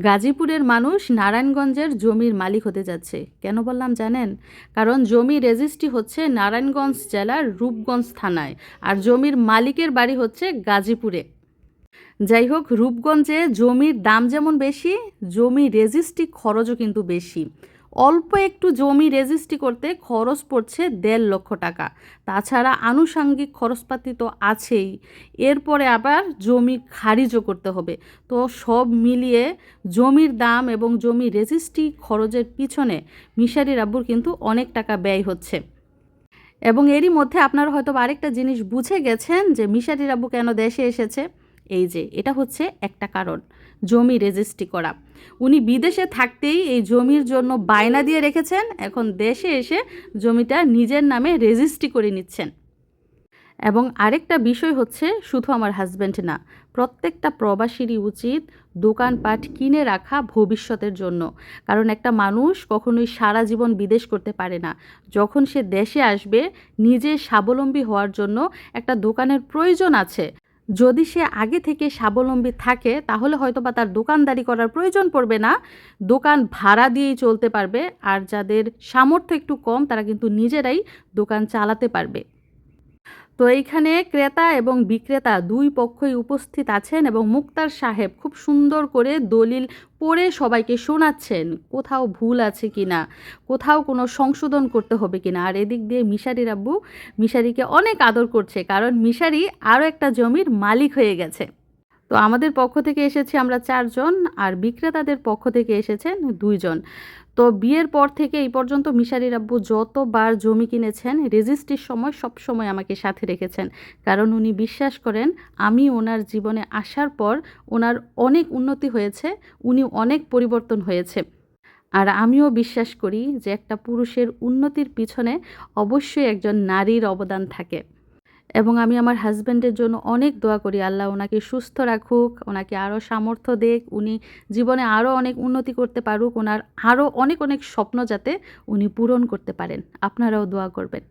গাজীপুরের মানুষ নারায়ণগঞ্জের জমির মালিক হতে যাচ্ছে। কেন বললাম জানেন? কারণ জমি রেজিস্ট্রি হচ্ছে নারায়ণগঞ্জ জেলার রূপগঞ্জ থানায় আর জমির মালিকের বাড়ি হচ্ছে গাজীপুরে। যাই হোক, রূপগঞ্জে জমির দাম যেমন বেশি, জমি রেজিস্ট্রি খরচও কিন্তু বেশি। অল্প একটু জমি রেজিস্ট্রি করতে খরচ পড়ছে দেড় লক্ষ টাকা। তাছাড়া আনুষাঙ্গিক খরচপাতি তো আছেই। এরপরে আবার জমি খারিজও করতে হবে। তো সব মিলিয়ে জমির দাম এবং জমি রেজিস্ট্রি খরচের পিছনে মিশারি রাব্বুর কিন্তু অনেক টাকা ব্যয় হচ্ছে। এবং এরই মধ্যে আপনারা হয়তো আরেকটা জিনিস বুঝে গেছেন যে মিশারি রাব্বু কেন দেশে এসেছে। এই যে, এটা হচ্ছে একটা কারণ, জমি রেজিস্ট্রি করা। উনি বিদেশে থাকতেই এই জমির জন্য বায়না দিয়ে রেখেছেন, এখন দেশে এসে জমিটা নিজের নামে রেজিস্ট্রি করে নিচ্ছেন। এবং আরেকটা বিষয় হচ্ছে, শুধু আমার হাজব্যান্ড না, প্রত্যেকটা প্রবাসীরই উচিত দোকানপাট কিনে রাখা ভবিষ্যতের জন্য। কারণ একটা মানুষ কখনোই সারা জীবন বিদেশ করতে পারে না। যখন সে দেশে আসবে, নিজে স্বাবলম্বী হওয়ার জন্য একটা দোকানের প্রয়োজন আছে। যদি সে আগে থেকে স্বাবলম্বী থাকে, তাহলে হয়তো বা তার দোকানদারি করার প্রয়োজন পড়বে না। দোকান ভাড়া দিয়েই চলতে পারবে, আর যাদের সামর্থ্য একটু কম, তারা কিন্তু নিজেরাই দোকান চালাতে পারবে। তো এইখানে ক্রেতা এবং বিক্রেতা দুই পক্ষই উপস্থিত আছেন এবং মুক্তার সাহেব খুব সুন্দর করে দলিল পড়ে সবাইকে শোনাচ্ছেন, কোথাও ভুল আছে কি না কোথাও কোনো সংশোধন করতে হবে কি না আর এদিক দিয়ে মিশারি আব্বু, মিশারিকে অনেক আদর করছে, কারণ মিশারি আরও একটা জমির মালিক হয়ে গেছে। তো আমাদের পক্ষ থেকে এসেছি আমরা চারজন আর বিক্রেতাদের পক্ষ থেকে এসেছেন দুইজন। তো বিয়ের পর থেকে এই পর্যন্ত মিশারির আব্বু যতবার জমি কিনেছেন, রেজিস্ট্রির সময় সব সময় আমাকে সাথে রেখেছেন। কারণ উনি বিশ্বাস করেন, আমি ওনার জীবনে আসার পর ওনার অনেক উন্নতি হয়েছে, উনি অনেক পরিবর্তন হয়েছে। আর আমিও বিশ্বাস করি যে একটা পুরুষের উন্নতির পিছনে অবশ্যই একজন নারীর অবদান থাকে। এবং আমি আমার হাজব্যান্ডের জন্য অনেক দোয়া করি, আল্লাহ ওনাকে সুস্থ রাখুক, ওনাকে আরও সামর্থ্য দেখ উনি জীবনে আরও অনেক উন্নতি করতে পারুক, ওনার আরও অনেক অনেক স্বপ্ন যাতে উনি পূরণ করতে পারেন। আপনারাও দোয়া করবেন।